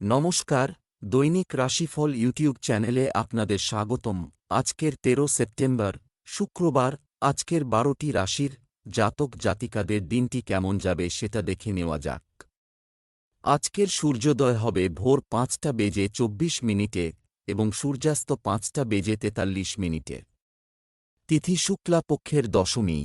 নমস্কার, দৈনিক রাশিফল ইউটিউব চ্যানেলে আপনাদের স্বাগতম। আজকের তেরো সেপ্টেম্বর, শুক্রবার, আজকের বারোটি রাশির জাতক জাতিকাদের দিনটি কেমন যাবে সেটা দেখে নেওয়া যাক। আজকের সূর্যোদয় হবে ভোর পাঁচটা বেজে চব্বিশ মিনিটে এবং সূর্যাস্ত পাঁচটা বেজে তেতাল্লিশ মিনিটে। তিথি শুক্লা পক্ষের দশমী।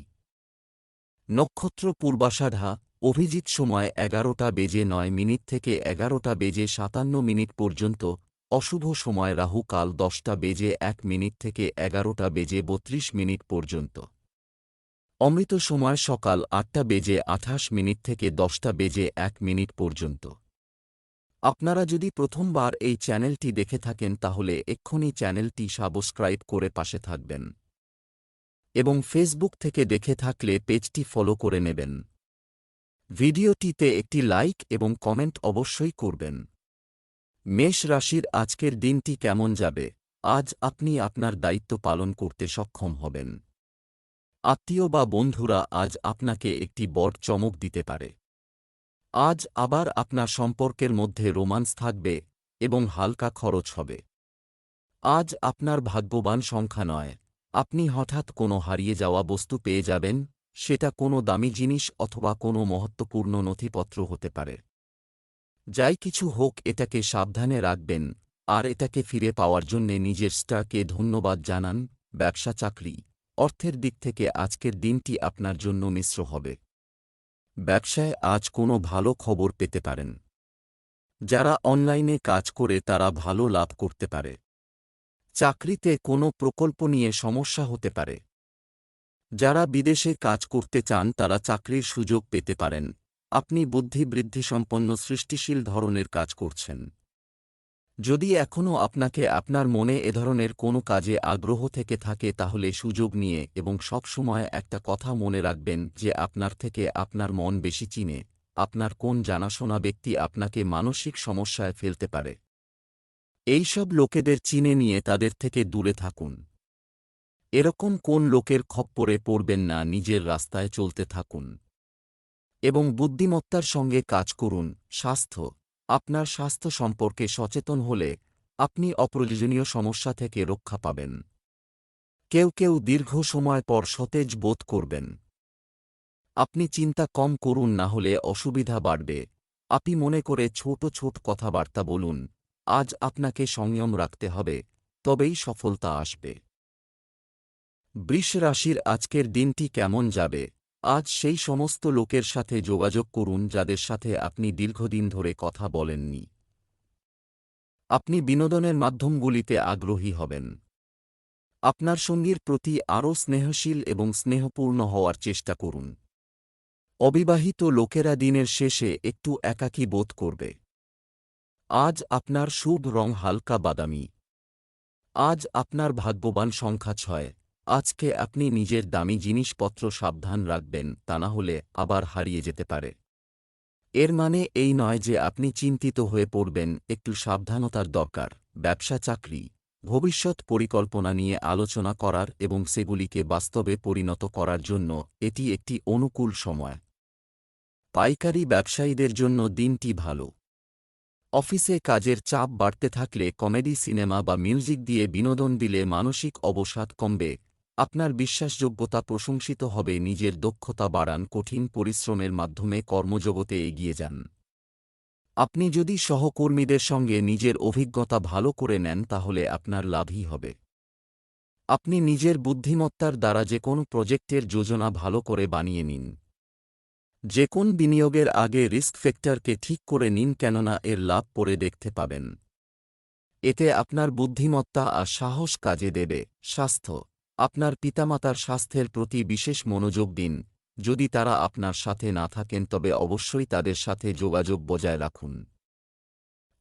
নক্ষত্র পূর্বাষাঢ়া অভিজিৎ সময় এগারোটা বেজে নয় মিনিট থেকে এগারোটা বেজে সাতান্ন মিনিট পর্যন্ত, অশুভ সময় রাহু কাল দশটা বেজে এক মিনিট থেকে এগারোটা বেজে বত্রিশ মিনিট পর্যন্ত। অমৃত সময় সকাল আটটা বেজে আঠাশ মিনিট থেকে দশটা বেজে এক মিনিট পর্যন্ত। আপনারা যদি প্রথমবার এই চ্যানেলটি দেখে থাকেন তাহলে এক্ষুনি চ্যানেলটি সাবস্ক্রাইব করে পাশে থাকবেন। এবং ফেসবুক থেকে দেখে থাকলে পেজটি ফলো করে নেবেন। ভিডিওটিতে একটি লাইক এবং কমেন্ট অবশ্যই করবেন। মেষ রাশির আজকের দিনটি কেমন যাবে? আজ আপনি আপনার দায়িত্ব পালন করতে সক্ষম হবেন। আত্মীয় বা বন্ধুরা আজ আপনাকে একটি বড় চমক দিতে পারে। আজ আবার আপনার সম্পর্কের মধ্যে রোমান্স থাকবে এবং হালকা খরচ হবে। আজ আপনার ভাগ্যবান সংখ্যা নয়। আপনি হঠাৎ কোনো হারিয়ে যাওয়া বস্তু পেয়ে যাবেন সেটা কোনো দামি জিনিস অথবা কোনো মহত্বপূর্ণ নথিপত্র হতে পারে। যাই কিছু হোক, এটাকে সাবধানে রাখবেন, আর এটাকে ফিরে পাওয়ার জন্যে নিজের স্টারকে ধন্যবাদ জানান, ব্যবসা চাকরি, অর্থের দিক থেকে আজকের দিনটি আপনার জন্য মিশ্র হবে। ব্যবসায় আজ কোনো ভালো খবর পেতে পারেন। যারা অনলাইনে কাজ করে তারা ভালো লাভ করতে পারে। চাকরিতে কোনো প্রকল্প নিয়ে সমস্যা হতে পারে। যারা বিদেশে কাজ করতে চান তারা চাকরির সুযোগ পেতে পারেন। আপনি বুদ্ধিবৃদ্ধিসম্পন্ন, সৃষ্টিশীল ধরনের কাজ করছেন। যদি এখনও আপনাকে আপনার মনে এ ধরনের কোনো কাজে আগ্রহ থেকে থাকে তাহলে সুযোগ নিয়ে এবং সবসময় একটা কথা মনে রাখবেন যে আপনার থেকে আপনার মন বেশি চিনে। আপনার কোন জানাশোনা ব্যক্তি আপনাকে মানসিক সমস্যায় ফেলতে পারে। এইসব লোকেদের চিনে নিয়ে তাদের থেকে দূরে থাকুন। এরকম কোন লোকের খপ্পরে পড়বেন না নিজের রাস্তায় চলতে থাকুন। এবং বুদ্ধিমত্তার সঙ্গে কাজ করুন, স্বাস্থ্য, আপনার স্বাস্থ্য সম্পর্কে সচেতন হলে আপনি অপ্রয়োজনীয় সমস্যা থেকে রক্ষা পাবেন। কেউ কেউ দীর্ঘ সময় পর সতেজ বোধ করবেন। আপনি চিন্তা কম করুন না হলে অসুবিধা বাড়বে। আপনি মনে করে ছোট ছোট কথাবার্তা বলুন, আজ আপনাকে সংযম রাখতে হবে, তবেই সফলতা আসবে। বৃষ রাশির আজকের দিনটি কেমন যাবে? আজ সেই সমস্ত লোকের সাথে যোগাযোগ করুন যাদের সাথে আপনি দীর্ঘদিন ধরে কথা বলেননি। আপনি বিনোদনের মাধ্যমগুলিতে আগ্রহী হবেন। আপনার সঙ্গীর প্রতি আরও স্নেহশীল এবং স্নেহপূর্ণ হওয়ার চেষ্টা করুন। অবিবাহিত লোকেরা দিনের শেষে একটু একাকী বোধ করবে। আজ আপনার শুভ রং হালকা বাদামি। আজ আপনার ভাগ্যবান সংখ্যা ছয়। আজকে আপনি নিজের দামি জিনিসপত্র সাবধান রাখবেন, তা না হলে আবার হারিয়ে যেতে পারে। এর মানে এই নয় যে আপনি চিন্তিত হয়ে পড়বেন, একটু সাবধানতার দরকার। ব্যবসা চাকরি, ভবিষ্যৎ পরিকল্পনা নিয়ে আলোচনা করার এবং সেগুলিকে বাস্তবে পরিণত করার জন্য এটি একটি অনুকূল সময়। পাইকারি ব্যবসায়ীদের জন্য দিনটি ভালো। অফিসে কাজের চাপ বাড়তে থাকলে কমেডি, সিনেমা বা মিউজিক দিয়ে বিনোদন দিলে মানসিক অবসাদ কমবে। আপনার বিশ্বাসযোগ্যতা প্রশংসিত হবে, নিজের দক্ষতা বাড়ান, কঠিন পরিশ্রমের মাধ্যমে কর্মজগতে এগিয়ে যান। আপনি যদি সহকর্মীদের সঙ্গে নিজের অভিজ্ঞতা ভালো করে নেন, তাহলে আপনার লাভই হবে। আপনি নিজের বুদ্ধিমত্তার দ্বারা যে কোনো প্রজেক্টের যোজনা ভালো করে বানিয়ে নিন। যে কোন বিনিয়োগের আগে রিস্ক ফ্যাক্টরকে ঠিক করে নিন, কেননা এর লাভ পরে দেখতে পাবেন। এতে আপনার বুদ্ধিমত্তা আর সাহস কাজে দেবে। স্বাস্থ্য আপনার পিতামাতার স্বাস্থ্যের প্রতি বিশেষ মনোযোগ দিন। যদি তারা আপনার সাথে না থাকেন, তবে অবশ্যই তাদের সাথে যোগাযোগ বজায় রাখুন।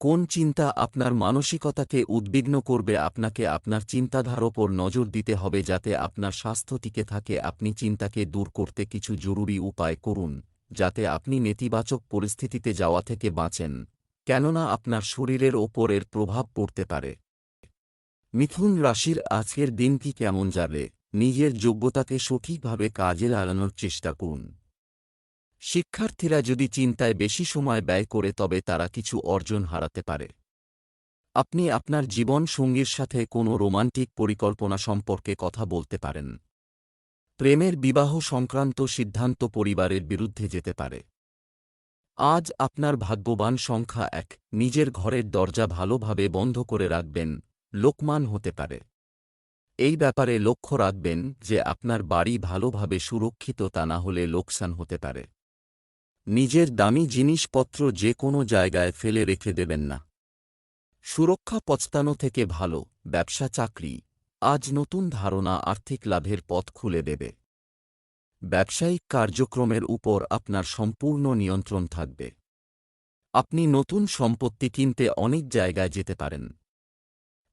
কোন চিন্তা আপনার মানসিকতাকে উদ্বিগ্ন করবে, আপনাকে আপনার চিন্তাধার ওপর নজর দিতে হবে যাতে আপনার স্বাস্থ্য টিকে থাকে। আপনি চিন্তাকে দূর করতে কিছু জরুরি উপায় করুন, যাতে আপনি নেতিবাচক পরিস্থিতিতে যাওয়া থেকে বাঁচেন, কেননা আপনার শরীরের ওপর এর প্রভাব পড়তে পারে। মিথুন রাশির আজকের দিনটি কেমন যাবে? নিজের যোগ্যতাকে সঠিকভাবে কাজে লাগানোর চেষ্টা করুন। শিক্ষার্থীরা যদি চিন্তায় বেশি সময় ব্যয় করে তবে তারা কিছু অর্জন হারাতে পারে। আপনি আপনার জীবন সঙ্গীর সাথে কোনো রোমান্টিক পরিকল্পনা সম্পর্কে কথা বলতে পারেন। প্রেমের বিবাহ সংক্রান্ত সিদ্ধান্ত পরিবারের বিরুদ্ধে যেতে পারে। আজ আপনার ভাগ্যবান সংখ্যা এক। নিজের ঘরের দরজা ভালোভাবে বন্ধ করে রাখবেন। লোকমান হতে পারে। এই ব্যাপারে লক্ষ্য রাখবেন যে আপনার বাড়ি ভালোভাবে সুরক্ষিত তা না হলে লোকসান হতে পারে। নিজের দামি জিনিসপত্র যে কোনো জায়গায় ফেলে রেখে দেবেন না। সুরক্ষা পচতানো থেকে ভালো, ব্যবসা চাকরি, আজ নতুন ধারণা আর্থিক লাভের পথ খুলে দেবে। ব্যবসায়িক কার্যক্রমের উপর আপনার সম্পূর্ণ নিয়ন্ত্রণ থাকবে। আপনি নতুন সম্পত্তি কিনতে অনেক জায়গায় যেতে পারেন।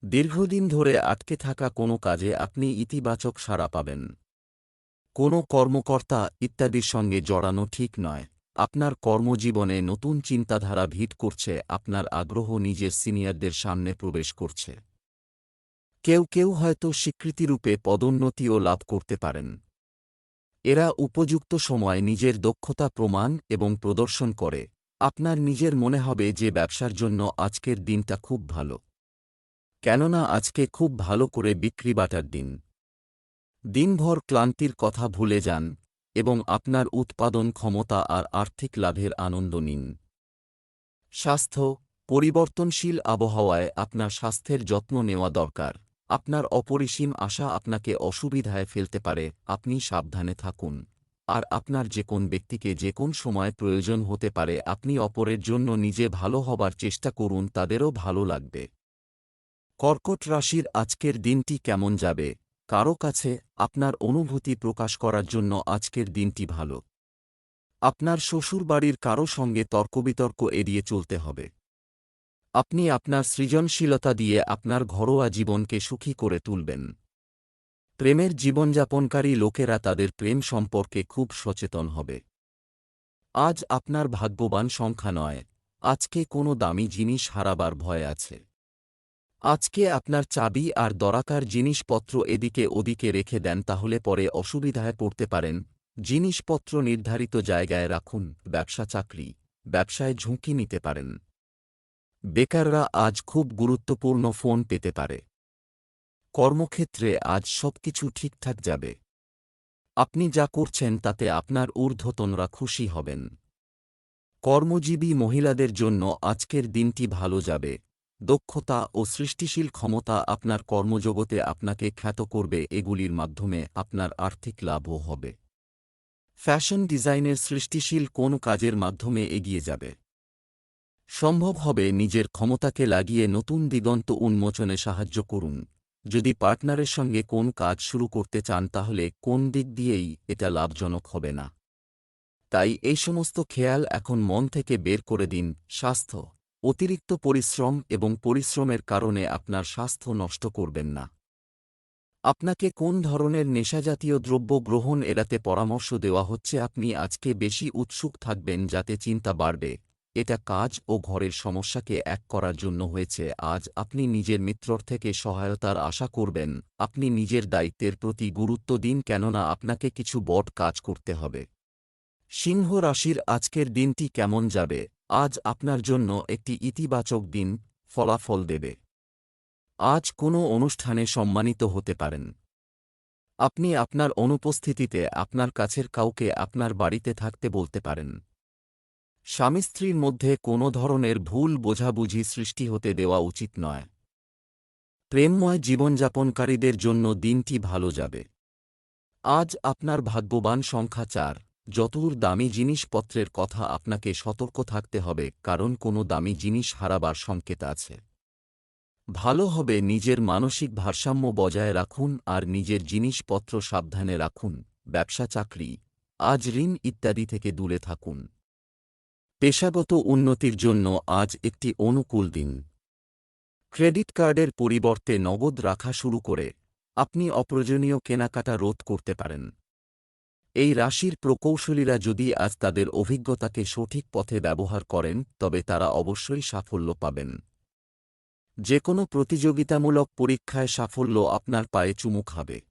দীর্ঘদিন ধরে আটকে থাকা কোনো কাজে আপনি ইতিবাচক সাড়া পাবেন। কোনো কর্মকর্তা ইত্যাদির সঙ্গে জড়ানো ঠিক নয়। আপনার কর্মজীবনে নতুন চিন্তাধারা ভিট করছে, আপনার আগ্রহ নিজের সিনিয়রদের সামনে প্রবেশ করছে। কেউ কেউ হয়তো স্বীকৃতিরূপে পদোন্নতিও লাভ করতে পারেন। এরা উপযুক্ত সময় নিজের দক্ষতা প্রমাণ এবং প্রদর্শন করে। আপনার নিজের মনে হবে যে ব্যবসার জন্য আজকের দিনটা খুব ভালো। কেননা আজকে খুব ভালো করে বিক্রি বাটার দিন। দিনভর ক্লান্তির কথা ভুলে যান এবং আপনার উৎপাদন ক্ষমতা আর আর্থিক লাভের আনন্দ নিন। স্বাস্থ্য, পরিবর্তনশীল আবহাওয়ায় আপনার স্বাস্থ্যের যত্ন নেওয়া দরকার। আপনার অপরিসীম আশা আপনাকে অসুবিধায় ফেলতে পারে, আপনি সাবধানে থাকুন। আর আপনার যে কোন ব্যক্তিকে যে কোন সময় প্রয়োজন হতে পারে, আপনি অপরের জন্য নিজে ভালো হবার চেষ্টা করুন, তাদেরও ভালো লাগবে। কর্কট রাশির আজকের দিনটি কেমন যাবে? কারও কাছে আপনার অনুভূতি প্রকাশ করার জন্য আজকের দিনটি ভালো। আপনার শ্বশুরবাড়ির কারও সঙ্গে তর্কবিতর্ক এড়িয়ে চলতে হবে। আপনি আপনার সৃজনশীলতা দিয়ে আপনার ঘরোয়া জীবনকে সুখী করে তুলবেন। প্রেমের জীবনযাপনকারী লোকেরা তাদের প্রেম সম্পর্কে খুব সচেতন হবে। আজ আপনার ভাগ্যবান সংখ্যা নয়। আজকে কোনো দামি জিনিস হারাবার ভয় আছে। আজকে আপনার চাবি আর দরাকার জিনিসপত্র এদিকে ওদিকে রেখে দেন তাহলে পরে অসুবিধায় পড়তে পারেন। জিনিসপত্র নির্ধারিত জায়গায় রাখুন, ব্যবসা চাকরি, ব্যবসায় ঝুঁকি নিতে পারেন। বেকাররা আজ খুব গুরুত্বপূর্ণ ফোন পেতে পারে। কর্মক্ষেত্রে আজ সবকিছু ঠিকঠাক যাবে। আপনি যা করছেন তাতে আপনার ঊর্ধ্বতনরা খুশি হবেন। কর্মজীবী মহিলাদের জন্য আজকের দিনটি ভালো যাবে। দক্ষতা ও সৃষ্টিশীল ক্ষমতা আপনার কর্মজগতে আপনাকে খ্যাত করবে, এগুলির মাধ্যমে আপনার আর্থিক লাভও হবে। ফ্যাশন ডিজাইনের সৃষ্টিশীল কোন কাজের মাধ্যমে এগিয়ে যাবে? সম্ভব হবে নিজের ক্ষমতাকে লাগিয়ে নতুন দিগন্ত উন্মোচনে সাহায্য করুন। যদি পার্টনারের সঙ্গে কোন কাজ শুরু করতে চান, তাহলে কোন দিক দিয়েই এটা লাভজনক হবে না। তাই এই সমস্ত খেয়াল এখন মন থেকে বের করে দিন, স্বাস্থ্য অতিরিক্ত পরিশ্রম এবং পরিশ্রমের কারণে আপনার স্বাস্থ্য নষ্ট করবেন না। আপনাকে কোন ধরনের নেশাজাতীয় দ্রব্য গ্রহণ এড়াতে পরামর্শ দেওয়া হচ্ছে আপনি আজকে বেশি উৎসুক থাকবেন যাতে চিন্তা বাড়বে। এটা কাজ ও ঘরের সমস্যাকে এক করার জন্য হয়েছে। আজ আপনি নিজের মিত্রর থেকে সহায়তার আশা করবেন। আপনি নিজের দায়িত্বের প্রতি গুরুত্ব দিন কেননা আপনাকে কিছু বট কাজ করতে হবে। সিংহ রাশির আজকের দিনটি কেমন যাবে? আজ আপনার জন্য একটি ইতিবাচক দিন ফলাফল দেবে। আজ কোনো অনুষ্ঠানে সম্মানিত হতে পারেন। আপনি আপনার অনুপস্থিতিতে আপনার কাছের কাউকে আপনার বাড়িতে থাকতে বলতে পারেন। স্বামী স্ত্রীর মধ্যে কোনো ধরনের ভুল বোঝাবুঝি সৃষ্টি হতে দেওয়া উচিত নয়। প্রেমময় জীবনযাপনকারীদের জন্য দিনটি ভালো যাবে। আজ আপনার ভাগ্যবান সংখ্যা চার। যতদূর দামি জিনিসপত্রের কথা আপনাকে সতর্ক থাকতে হবে, কারণ কোনো দামি জিনিস হারাবার সংকেত আছে। ভালো হবে নিজের মানসিক ভারসাম্য বজায় রাখুন আর নিজের জিনিসপত্র সাবধানে রাখুন, ব্যবসা, চাকরি, আজ ঋণ ইত্যাদি থেকে দূরে থাকুন। পেশাগত উন্নতির জন্য আজ একটি অনুকূল দিন। ক্রেডিট কার্ডের পরিবর্তে নগদ রাখা শুরু করে, আপনি অপ্রয়োজনীয় কেনাকাটা রোধ করতে পারেন। এই রাশির প্রকৌশলীরা যদি আজ তাদের অভিজ্ঞতাকে সঠিক পথে ব্যবহার করেন, তবে তারা অবশ্যই সাফল্য পাবেন। যে কোনো প্রতিযোগিতামূলক পরীক্ষায় সাফল্য আপনার পায়ে চুমু খাবে।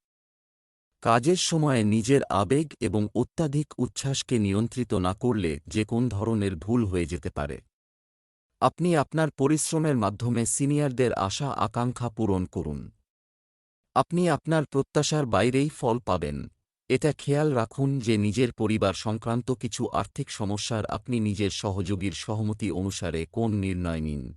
কাজের সময়ে নিজের আবেগ এবং অত্যাধিক উচ্ছ্বাসকে নিয়ন্ত্রিত না করলে যে কোন ধরনের ভুল হয়ে যেতে পারে। আপনি আপনার পরিশ্রমের মাধ্যমে সিনিয়রদের আশা আকাঙ্ক্ষা পূরণ করুন। আপনি আপনার প্রত্যাশার বাইরেই ফল পাবেন। এটা খেয়াল রাখুন যে নিজের পরিবার সংক্রান্ত কিছু আর্থিক সমস্যার আপনি নিজের সহযোগীর সহমতি অনুসারে কোন নির্ণয় নিন।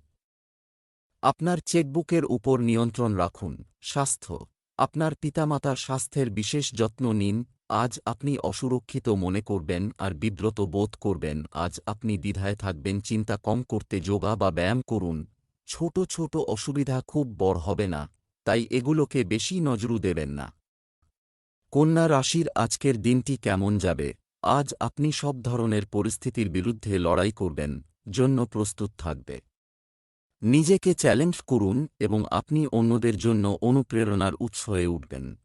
আপনার চেকবুকের উপর নিয়ন্ত্রণ রাখুন। স্বাস্থ্য। আপনার পিতামাতার স্বাস্থ্যের বিশেষ যত্ন নিন। আজ আপনি অসুরক্ষিত মনে করবেন আর বিব্রত বোধ করবেন। আজ আপনি দ্বিধায় থাকবেন, চিন্তা কম করতে যোগা বা ব্যায়াম করুন। ছোট ছোট অসুবিধা খুব বড় হবে না। তাই এগুলোকে বেশি নজরু দেবেন না। কন্যা রাশির আজকের দিনটি কেমন যাবে? আজ আপনি সব ধরনের পরিস্থিতির বিরুদ্ধে লড়াই করবেন, জন্য প্রস্তুত থাকবে। নিজেকে চ্যালেঞ্জ করুন এবং আপনি অন্যদের জন্য অনুপ্রেরণার উৎস হয়ে উঠবেন।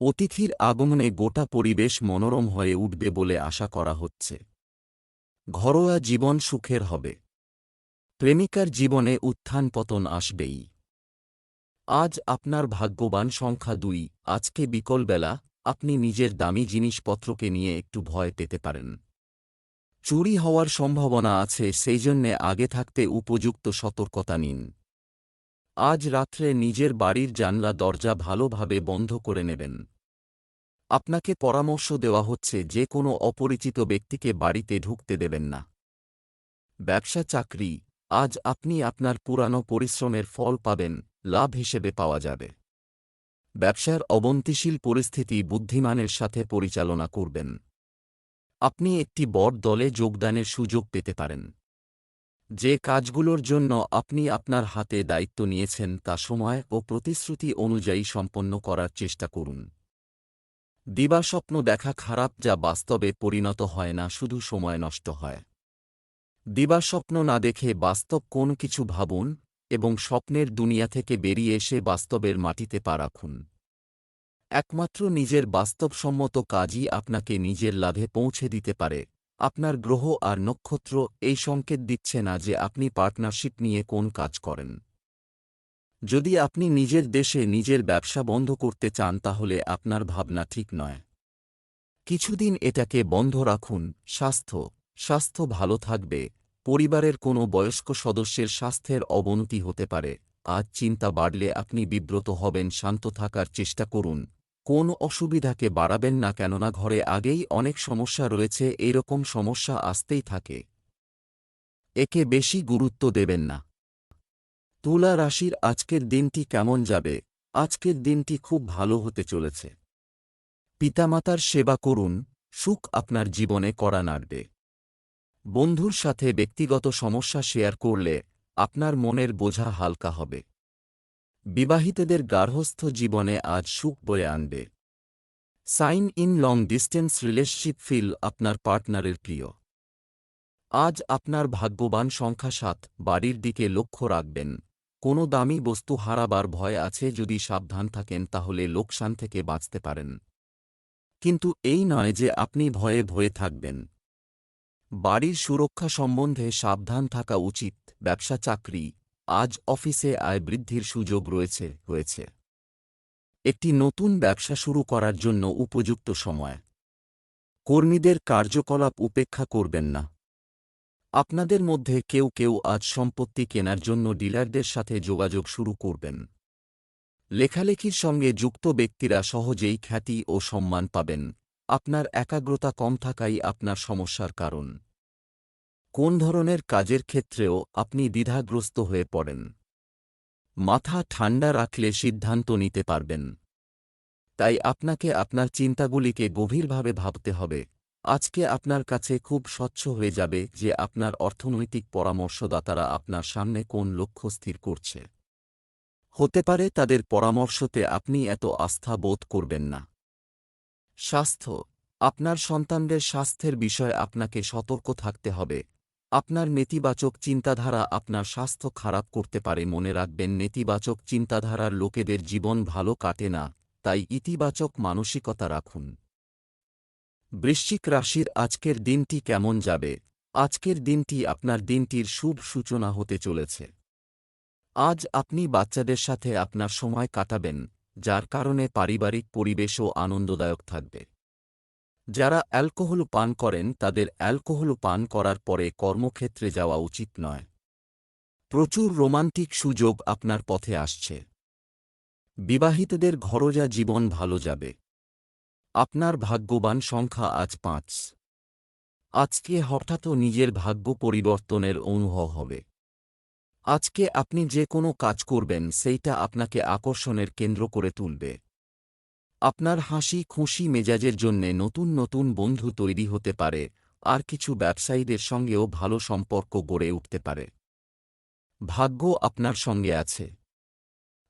অতিথির আগমনে গোটা পরিবেশ মনোরম হয়ে উঠবে বলে আশা করা হচ্ছে। ঘরোয়া জীবন সুখের হবে। প্রেমিকার জীবনে উত্থান পতন আসবেই। আজ আপনার ভাগ্যবান সংখ্যা দুই। আজকে বিকলবেলা আপনি নিজের দামি জিনিসপত্রকে নিয়ে একটু ভয় পেতে পারেন। চুরি হওয়ার সম্ভাবনা আছে সেই জন্যে আগে থাকতে উপযুক্ত সতর্কতা নিন। আজ রাত্রে নিজের বাড়ির জানলা দরজা ভালোভাবে বন্ধ করে নেবেন। আপনাকে পরামর্শ দেওয়া হচ্ছে, যে কোনো অপরিচিত ব্যক্তিকে বাড়িতে ঢুকতে দেবেন না। ব্যবসা চাকরি। আজ আপনি আপনার পুরানো পরিশ্রমের ফল পাবেন। লাভ হিসেবে পাওয়া যাবে। ব্যবসার অবন্তিশীল পরিস্থিতি বুদ্ধিমানের সাথে পরিচালনা করবেন। আপনি একটি বড় দলে যোগদানের সুযোগ পেতে পারেন। যে কাজগুলোর জন্য আপনি আপনার হাতে দায়িত্ব নিয়েছেন তা সময় ও প্রতিশ্রুতি অনুযায়ী সম্পন্ন করার চেষ্টা করুন। দিবাস্বপ্ন দেখা খারাপ যা বাস্তবে পরিণত হয় না, শুধু সময় নষ্ট হয়। দিবাস্বপ্ন না দেখে বাস্তব কোন কিছু ভাবুন এবং স্বপ্নের দুনিয়া থেকে বেরিয়ে এসে বাস্তবের মাটিতে পা রাখুন। একমাত্র নিজের বাস্তবসম্মত কাজই আপনাকে নিজের লাভে পৌঁছে দিতে পারে। আপনার গ্রহ আর নক্ষত্র এই সংকেত দিচ্ছে না যে আপনি পার্টনারশিপ নিয়ে কোন কাজ করেন। যদি আপনি নিজের দেশে নিজের ব্যবসা বন্ধ করতে চান তাহলে আপনার ভাবনা ঠিক নয়। কিছুদিন এটাকে বন্ধ রাখুন। স্বাস্থ্য। স্বাস্থ্য ভালো থাকবে। পরিবারের কোনো বয়স্ক সদস্যের স্বাস্থ্যের অবনতি হতে পারে। আজ চিন্তা বাড়লে আপনি বিব্রত হবেন, শান্ত থাকার চেষ্টা করুন। কোন অসুবিধাকে বাড়াবেন না কেননা ঘরে আগেই অনেক সমস্যা রয়েছে, এরকম সমস্যা আসতেই থাকে। একে বেশি গুরুত্ব দেবেন না। তুলা রাশির আজকের দিনটি কেমন যাবে? আজকের দিনটি খুব ভালো হতে চলেছে। পিতামাতার সেবা করুন। সুখ আপনার জীবনে করা নাড়বে। বন্ধুর সাথে ব্যক্তিগত সমস্যা শেয়ার করলে আপনার মনের বোঝা হালকা হবে। বিবাহিতদের গার্হস্থ জীবনে আজ সুখ বয়ে আনবে। Sign in long distance relationship feel আপনার পার্টনারের প্রিয়। আজ আপনার ভাগ্যবান সংখ্যা সাত, বাড়ির দিকে লক্ষ্য রাখবেন। কোনো দামি বস্তু হারাবার ভয় আছে যদি সাবধান থাকেন তাহলে লোকসান থেকে বাঁচতে পারেন। কিন্তু এই নয় যে আপনি ভয়ে ভয়ে থাকবেন। বাড়ির সুরক্ষা সম্বন্ধে সাবধান থাকা উচিত, ব্যবসা চাকরি, আজ অফিসে আয় বৃদ্ধির সুযোগ রয়েছে, হয়েছে। একটি নতুন ব্যবসা শুরু করার জন্য উপযুক্ত সময়। কর্মীদের কার্যকলাপ উপেক্ষা করবেন না। আপনাদের মধ্যে কেউ কেউ আজ সম্পত্তি কেনার জন্য ডিলারদের সাথে যোগাযোগ শুরু করবেন। লেখালেখির সঙ্গে যুক্ত ব্যক্তিরা সহজেই খ্যাতি ও সম্মান পাবেন। আপনার একাগ্রতা কম থাকাই আপনার সমস্যার কারণ। কোন ধরনের কাজের ক্ষেত্রেও আপনি দ্বিধাগ্রস্ত হয়ে পড়েন। মাথা ঠান্ডা রাখলে সিদ্ধান্ত নিতে পারবেন। তাই আপনাকে আপনার চিন্তাগুলিকে গভীরভাবে ভাবতে হবে। আজকে আপনার কাছে খুব স্বচ্ছ হয়ে যাবে যে আপনার অর্থনৈতিক পরামর্শদাতারা আপনার সামনে কোন লক্ষ্য স্থির করছে। হতে পারে তাদের পরামর্শতে আপনি এত আস্থা বোধ করবেন না। স্বাস্থ্য। আপনার সন্তানদের স্বাস্থ্যের বিষয়ে আপনাকে সতর্ক থাকতে হবে। আপনার নেতিবাচক চিন্তাধারা আপনার স্বাস্থ্য খারাপ করতে পারে মনে রাখবেন, নেতিবাচক চিন্তাধারার লোকেদের জীবন ভালো কাটে না, তাই ইতিবাচক মানসিকতা রাখুন। বৃশ্চিক রাশির আজকের দিনটি কেমন যাবে? আজকের দিনটি আপনার দিনটির শুভ সূচনা হতে চলেছে। আজ আপনি বাচ্চাদের সাথে আপনার সময় কাটাবেন। যার কারণে পারিবারিক পরিবেশও আনন্দদায়ক থাকবে। যারা অ্যালকোহল পান করেন, তাদের অ্যালকোহল পান করার পরে কর্মক্ষেত্রে যাওয়া উচিত নয়। প্রচুর রোমান্টিক সুযোগ আপনার পথে আসছে। বিবাহিতদের ঘরোজা জীবন ভালো যাবে। আপনার ভাগ্যবান সংখ্যা আজ পাঁচ। আজকে হঠাৎ নিজের ভাগ্য পরিবর্তনের অনুভব হবে। আজকে আপনি যে কোনো কাজ করবেন, সেইটা আপনাকে আকর্ষণের কেন্দ্র করে তুলবে। আপনার হাসি খুশি মেজাজের জন্যে নতুন নতুন বন্ধু তৈরি হতে পারে, আর কিছু ব্যবসায়ীদের সঙ্গেও ভালো সম্পর্ক গড়ে উঠতে পারে। ভাগ্য আপনার সঙ্গে আছে।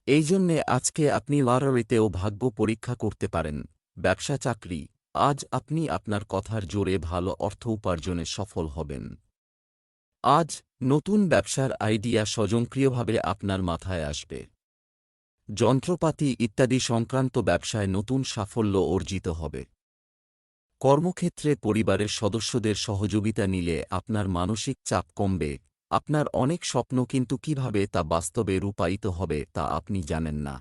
এই জন্যে আজকে আপনি লটারিতেও ভাগ্য পরীক্ষা করতে পারেন। ব্যবসা চাকরি, আজ আপনি আপনার কথার জোরে ভালো অর্থ উপার্জনে সফল হবেন। আজ নতুন ব্যবসার আইডিয়া স্বজনক্রিয়ভাবে আপনার মাথায় আসবে। যন্ত্রপাতি ইত্যাদি সংক্রান্ত ব্যবসায় নতুন সাফল্য অর্জিত হবে। কর্মক্ষেত্রে পরিবারের সদস্যদের সহযোগিতা নিলে আপনার মানসিক চাপ কমবে। আপনার অনেক স্বপ্ন কিন্তু কীভাবে তা বাস্তবে রূপায়িত হবে তা আপনি জানেন না।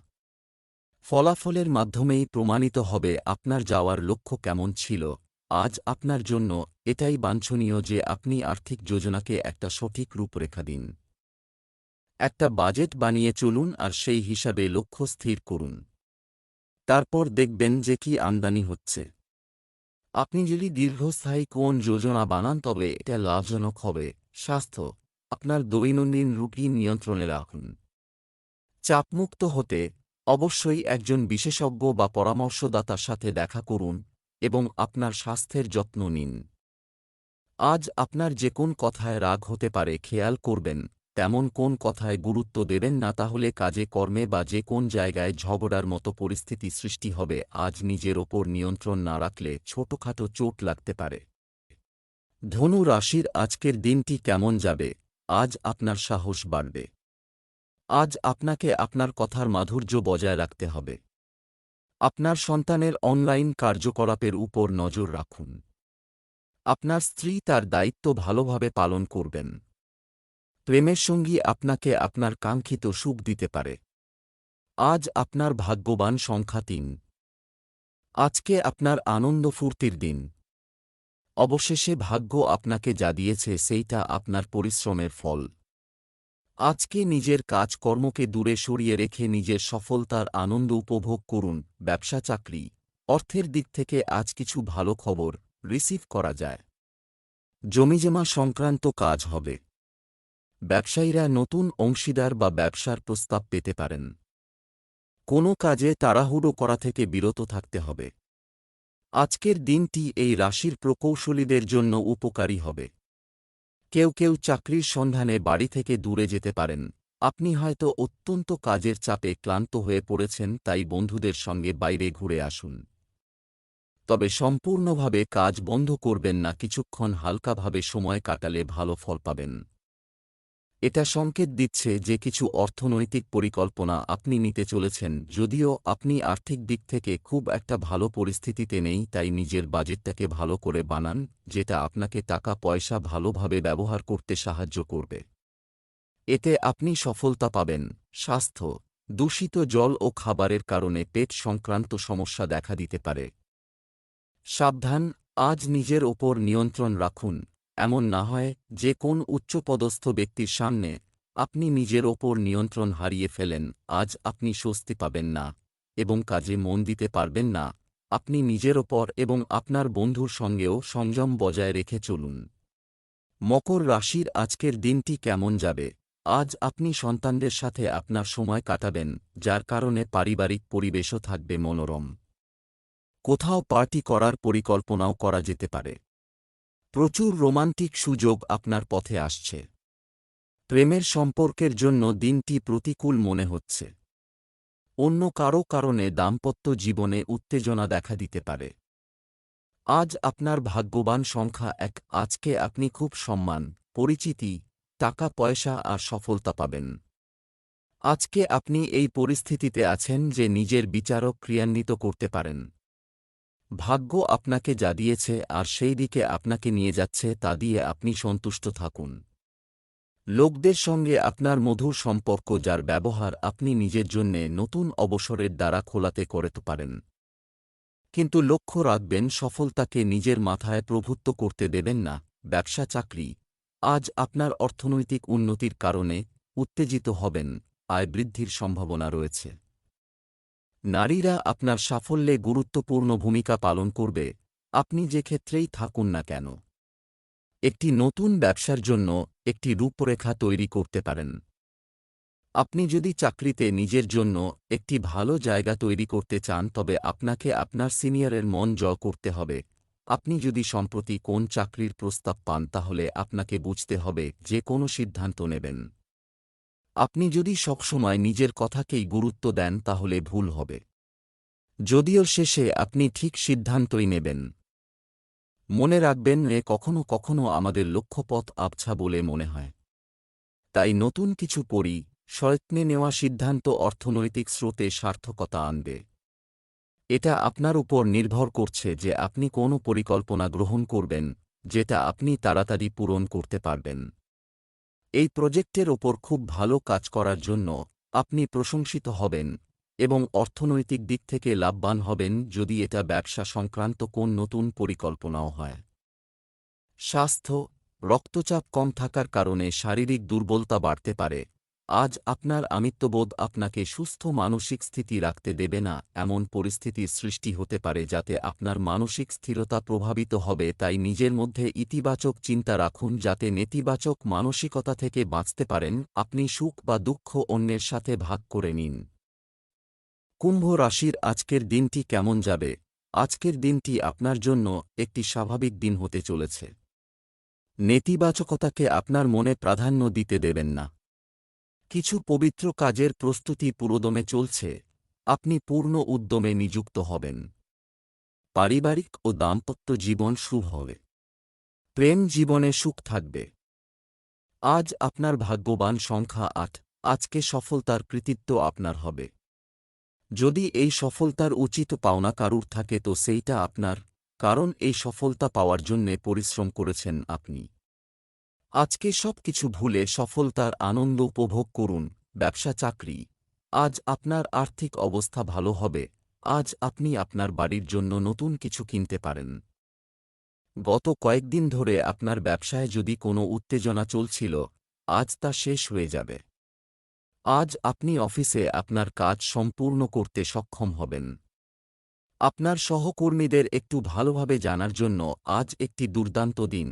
ফলাফলের মাধ্যমেই প্রমাণিত হবে আপনার যাওয়ার লক্ষ্য কেমন ছিল। আজ আপনার জন্য এটাই বাঞ্ছনীয় যে আপনি আর্থিক যোজনাকে একটা সঠিক রূপরেখা দিন। একটা বাজেট বানিয়ে চলুন আর সেই হিসাবে লক্ষ্য স্থির করুন। তারপর দেখবেন যে কি আমদানি হচ্ছে। আপনি যদি দীর্ঘস্থায়ী কোন যোজনা বানান তবে এটা লাভজনক হবে। স্বাস্থ্য, আপনার দৈনন্দিন রুটিন নিয়ন্ত্রণে রাখুন। চাপমুক্ত হতে অবশ্যই একজন বিশেষজ্ঞ বা পরামর্শদাতার সাথে দেখা করুন। এবং আপনার স্বাস্থ্যের যত্ন নিন। আজ আপনার যে কোন কথায় রাগ হতে পারে খেয়াল করবেন, তেমন কোন কথায় গুরুত্ব দেবেন না তাহলে কাজে কর্মে বা যে কোন জায়গায় ঝগড়ার মতো পরিস্থিতি সৃষ্টি হবে, আজ নিজের ওপর নিয়ন্ত্রণ না রাখলে ছোটখাটো চোট লাগতে পারে। ধনু রাশির আজকের দিনটি কেমন যাবে? আজ আপনার সাহস বাড়বে। আজ আপনাকে আপনার কথার মাধুর্য বজায় রাখতে হবে। আপনার সন্তানের অনলাইন কার্যকলাপের উপর নজর রাখুন। আপনার স্ত্রী তার দায়িত্ব ভালোভাবে পালন করবেন। প্রেমের সঙ্গী আপনাকে আপনার কাঙ্ক্ষিত সুখ দিতে পারে। আজ আপনার ভাগ্যবান সংখ্যা তিন। আজকে আপনার আনন্দ ফুর্তির দিন। অবশেষে ভাগ্য আপনাকে যা দিয়েছে সেইটা আপনার পরিশ্রমের ফল। আজকে নিজের কাজকর্মকে দূরে সরিয়ে রেখে নিজের সফলতার আনন্দ উপভোগ করুন, ব্যবসা চাকরি। অর্থের দিক থেকে আজ কিছু ভালো খবর রিসিভ করা যায়। জমিজমা সংক্রান্ত কাজ হবে। ব্যবসায়ীরা নতুন অংশীদার বা ব্যবসার প্রস্তাব পেতে পারেন। কোনো কাজে তাড়াহুড়ো করা থেকে বিরত থাকতে হবে। আজকের দিনটি এই রাশির প্রকৌশলীদের জন্য উপকারী হবে। কেউ কেউ চাকরির সন্ধানে বাড়ি থেকে দূরে যেতে পারেন। আপনি হয়তো অত্যন্ত কাজের চাপে ক্লান্ত হয়ে পড়েছেন, তাই বন্ধুদের সঙ্গে বাইরে ঘুরে আসুন। তবে সম্পূর্ণভাবে কাজ বন্ধ করবেন না, কিছুক্ষণ হালকাভাবে সময় কাটালে ভালো ফল পাবেন। এটা সংকেত দিচ্ছে যে কিছু অর্থনৈতিক পরিকল্পনা আপনি নিতে চলেছেন, যদিও আপনি আর্থিক দিক থেকে খুব একটা ভালো পরিস্থিতিতে নেই, তাই নিজের বাজেটটাকে ভালো করে বানান, যেটা আপনাকে টাকা পয়সা ভালোভাবে ব্যবহার করতে সাহায্য করবে। এতে আপনি সফলতা পাবেন। স্বাস্থ্য। দূষিত জল ও খাবারের কারণে পেট সংক্রান্ত সমস্যা দেখা দিতে পারে। সাবধান। আজ নিজের ওপর নিয়ন্ত্রণ রাখুন। এমন না হয় যে কোন উচ্চপদস্থ ব্যক্তির সামনে আপনি নিজের ওপর নিয়ন্ত্রণ হারিয়ে ফেলেন, আজ আপনি স্বস্তি পাবেন না এবং কাজে মন দিতে পারবেন না। আপনি নিজের ওপর এবং আপনার বন্ধুর সঙ্গেও সংযম বজায় রেখে চলুন। মকর রাশির আজকের দিনটি কেমন যাবে? আজ আপনি সন্তানদের সাথে আপনার সময় কাটাবেন, যার কারণে পারিবারিক পরিবেশও থাকবে মনোরম। কোথাও পার্টি করার পরিকল্পনাও করা যেতে পারে। প্রচুর রোমান্টিক সুযোগ আপনার পথে আসছে। প্রেমের সম্পর্কের জন্য দিনটি প্রতিকূল মনে হচ্ছে। অন্য কারও কারণে দাম্পত্য জীবনে উত্তেজনা দেখা দিতে পারে। আজ আপনার ভাগ্যবান সংখ্যা এক, আজকে আপনি খুব সম্মান, পরিচিতি, টাকা, পয়সা আর সফলতা পাবেন। আজকে আপনি এই পরিস্থিতিতে আছেন যে নিজের বিচারক ক্রিয়ান্বিত করতে পারেন। ভাগ্য আপনাকে যা দিয়েছে আর সেই দিকে আপনাকে নিয়ে যাচ্ছে তা দিয়ে আপনি সন্তুষ্ট থাকুন। লোকদের সঙ্গে আপনার মধুর সম্পর্ক যার ব্যবহার আপনি নিজের জন্যে নতুন অবসরের দ্বারা খোলাতে করতে পারেন। কিন্তু লক্ষ্য রাখবেন, সফলতাকে নিজের মাথায় প্রভুত্ব করতে দেবেন না, ব্যবসা চাকরি। আজ আপনার অর্থনৈতিক উন্নতির কারণে উত্তেজিত হবেন, আয় বৃদ্ধির সম্ভাবনা রয়েছে। নারীরা আপনার সাফল্যে গুরুত্বপূর্ণ ভূমিকা পালন করবে, আপনি যে ক্ষেত্রেই থাকুন না কেন। একটি নতুন ব্যবসার জন্য একটি রূপরেখা তৈরি করতে পারেন। আপনি যদি চাকরিতে নিজের জন্য একটি ভালো জায়গা তৈরি করতে চান, তবে আপনাকে আপনার সিনিয়রের মন জয় করতে হবে। আপনি যদি সম্প্রতি কোন চাকরির প্রস্তাব পান, তাহলে আপনাকে বুঝতে হবে যে কোনো সিদ্ধান্ত নেবেন। আপনি যদি সবসময় নিজের কথাকেই গুরুত্ব দেন, তাহলে ভুল হবে। যদিও শেষে আপনি ঠিক সিদ্ধান্তই নেবেন। মনে রাখবেন, এ কখনো কখনো আমাদের লক্ষ্যপথ আবছা বলে মনে হয়। তাই নতুন কিছু করি সয়ত্নে নেওয়া সিদ্ধান্ত অর্থনৈতিক স্রোতে সার্থকতা আনবে। এটা আপনার উপর নির্ভর করছে যে আপনি কোনো পরিকল্পনা গ্রহণ করবেন, যেটা আপনি তাড়াতাড়ি পূরণ করতে পারবেন। এই প্রজেক্টের ওপর খুব ভালো কাজ করার জন্য আপনি প্রশংসিত হবেন এবং অর্থনৈতিক দিক থেকে লাভবান হবেন যদি এটা ব্যবসা সংক্রান্ত কোন নতুন পরিকল্পনাও হয়। স্বাস্থ্য, রক্তচাপ কম থাকার কারণে শারীরিক দুর্বলতা বাড়তে পারে। আজ আপনার আমিত্ববোধ আপনাকে সুস্থ মানসিক স্থিতি রাখতে দেবে না, এমন পরিস্থিতির সৃষ্টি হতে পারে যাতে আপনার মানসিক স্থিরতা প্রভাবিত হবে, তাই নিজের মধ্যে ইতিবাচক চিন্তা রাখুন যাতে নেতিবাচক মানসিকতা থেকে বাঁচতে পারেন, আপনি সুখ বা দুঃখ অন্যের সাথে ভাগ করে নিন। কুম্ভ রাশির আজকের দিনটি কেমন যাবে? আজকের দিনটি আপনার জন্য একটি স্বাভাবিক দিন হতে চলেছে। নেতিবাচকতাকে আপনার মনে প্রাধান্য দিতে দেবেন না। কিছু পবিত্র কাজের প্রস্তুতি পুরোদমে চলছে। আপনি পূর্ণ উদ্যমে নিযুক্ত হবেন। পারিবারিক ও দাম্পত্য জীবন শুভ হবে। প্রেম জীবনে সুখ থাকবে। আজ আপনার ভাগ্যবান সংখ্যা আট, আজকে সফলতার কৃতিত্ব আপনার হবে। যদি এই সফলতার উচিত পাওনা কারুর থাকে তো সেইটা আপনার, কারণ এই সফলতা পাওয়ার জন্যে পরিশ্রম করেছেন আপনি। আজকে সব কিছু ভুলে সফলতার আনন্দ উপভোগ করুন, ব্যবসা চাকরি। আজ আপনার আর্থিক অবস্থা ভালো হবে, আজ আপনি আপনার বাড়ির জন্য নতুন কিছু কিনতে পারেন। গত কয়েকদিন ধরে আপনার ব্যবসায় যদি কোনো উত্তেজনা চলছিল, আজ তা শেষ হয়ে যাবে। আজ আপনি অফিসে আপনার কাজ সম্পূর্ণ করতে সক্ষম হবেন। আপনার সহকর্মীদের একটু ভালোভাবে জানার জন্য আজ একটি দুর্দান্ত দিন।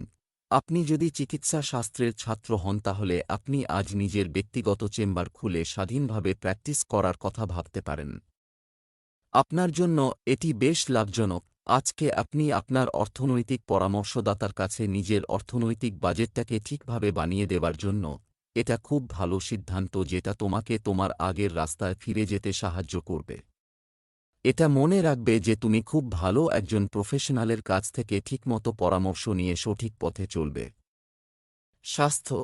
আপনি যদি চিকিৎসা শাস্ত্রের ছাত্র হন তাহলে আপনি আজ নিজের ব্যক্তিগত চেম্বার খুলে স্বাধীনভাবে প্র্যাকটিস করার কথা ভাবতে পারেন। আপনার জন্য এটি বেশ লাভজনক। আজকে আপনি আপনার অর্থনৈতিক পরামর্শদাতার কাছে নিজের অর্থনৈতিক বাজেটটাকে ঠিকভাবে বানিয়ে দেবার জন্য এটা খুব ভালো সিদ্ধান্ত যেটা তোমাকে তোমার আগের রাস্তায় ফিরে যেতে সাহায্য করবে। এটা মনে রাখবে যে তুমি খুব ভালো একজন প্রফেশনালের কাছ থেকে ঠিকমতো পরামর্শ নিয়ে সঠিক পথে চলবে। স্বাস্থ্য,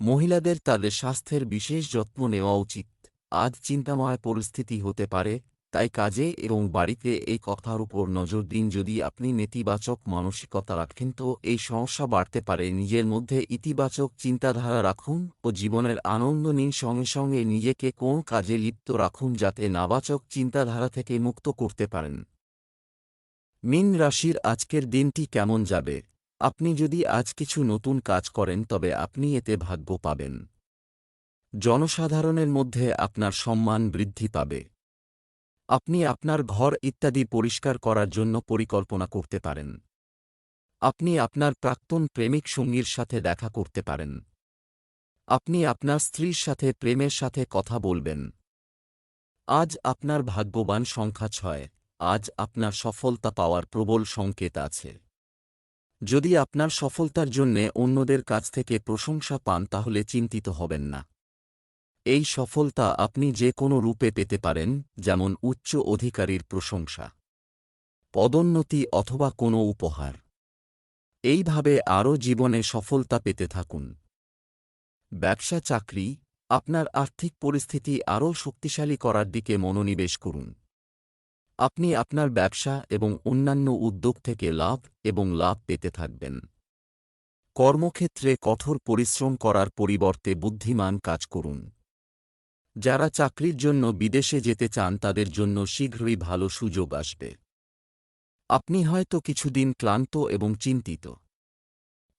মহিলাদের তাদের স্বাস্থ্যের বিশেষ যত্ন নেওয়া উচিত। আজ চিন্তাময় পরিস্থিতি হতে পারে তাই কাজে এবং বাড়িতে এই কথার উপর নজর দিন যদি আপনি নেতিবাচক মানসিকতা রাখেন তো এই সমস্যা বাড়তে পারে। নিজের মধ্যে ইতিবাচক চিন্তাধারা রাখুন ও জীবনের আনন্দ নিন। সঙ্গে সঙ্গে নিজেকে কোন কাজে লিপ্ত রাখুন যাতে নাবাচক চিন্তাধারা থেকে মুক্ত করতে পারেন। মিন রাশির আজকের দিনটি কেমন যাবে? আপনি যদি আজ কিছু নতুন কাজ করেন তবে আপনি এতে ভাগ্য পাবেন। জনসাধারণের মধ্যে আপনার সম্মান বৃদ্ধি পাবে। আপনি আপনার ঘর ইত্যাদি পরিষ্কার করার জন্য পরিকল্পনা করতে পারেন। আপনি আপনার প্রাক্তন প্রেমিক সঙ্গীর সাথে দেখা করতে পারেন। আপনি আপনার স্ত্রীর সাথে প্রেমের সাথে কথা বলবেন। আজ আপনার ভাগ্যবান সংখ্যা ছয়, আজ আপনার সফলতা পাওয়ার প্রবল সংকেত আছে। যদি আপনার সফলতার জন্যে অন্যদের কাছ থেকে প্রশংসা পান তাহলে চিন্তিত হবেন না। এই সফলতা আপনি যে কোনো রূপে পেতে পারেন, যেমন উচ্চ অধিকারীর প্রশংসা, পদোন্নতি অথবা কোনো উপহার। এইভাবে আরও জীবনে সফলতা পেতে থাকুন। ব্যবসা চাকরি, আপনার আর্থিক পরিস্থিতি আরও শক্তিশালী করার দিকে মনোনিবেশ করুন। আপনি আপনার ব্যবসা এবং অন্যান্য উদ্যোগ থেকে লাভ এবং লাভ পেতে থাকবেন। কর্মক্ষেত্রে কঠোর পরিশ্রম করার পরিবর্তে বুদ্ধিমান কাজ করুন। যারা চাকরির জন্য বিদেশে যেতে চান তাদের জন্য শীঘ্রই ভালো সুযোগ আসবে। আপনি হয়তো কিছুদিন ক্লান্ত এবং চিন্তিত।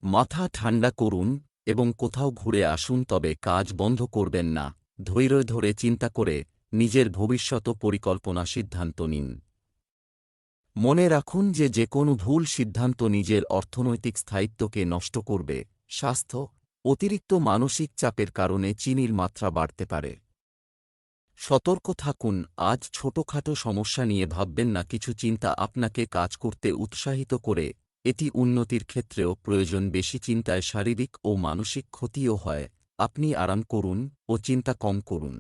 মাথা ঠান্ডা করুন এবং কোথাও ঘুরে আসুন তবে কাজ বন্ধ করবেন না, ধৈর্য ধরে চিন্তা করে নিজের ভবিষ্যৎ পরিকল্পনা সিদ্ধান্ত নিন। মনে রাখুন যে যে কোনো ভুল সিদ্ধান্ত নিজের অর্থনৈতিক স্থায়িত্বকে নষ্ট করবে, স্বাস্থ্য, অতিরিক্ত মানসিক চাপের কারণে চিনির মাত্রা বাড়তে পারে। সতর্ক থাকুন, আজ ছোটখাটো সমস্যা নিয়ে ভাববেন না, কিছু চিন্তা আপনাকে কাজ করতে উৎসাহিত করে। এটি উন্নতির ক্ষেত্রেও প্রয়োজন, বেশি চিন্তায় শারীরিক ও মানসিক ক্ষতিও হয়। আপনি আরাম করুন ও চিন্তা কম করুন।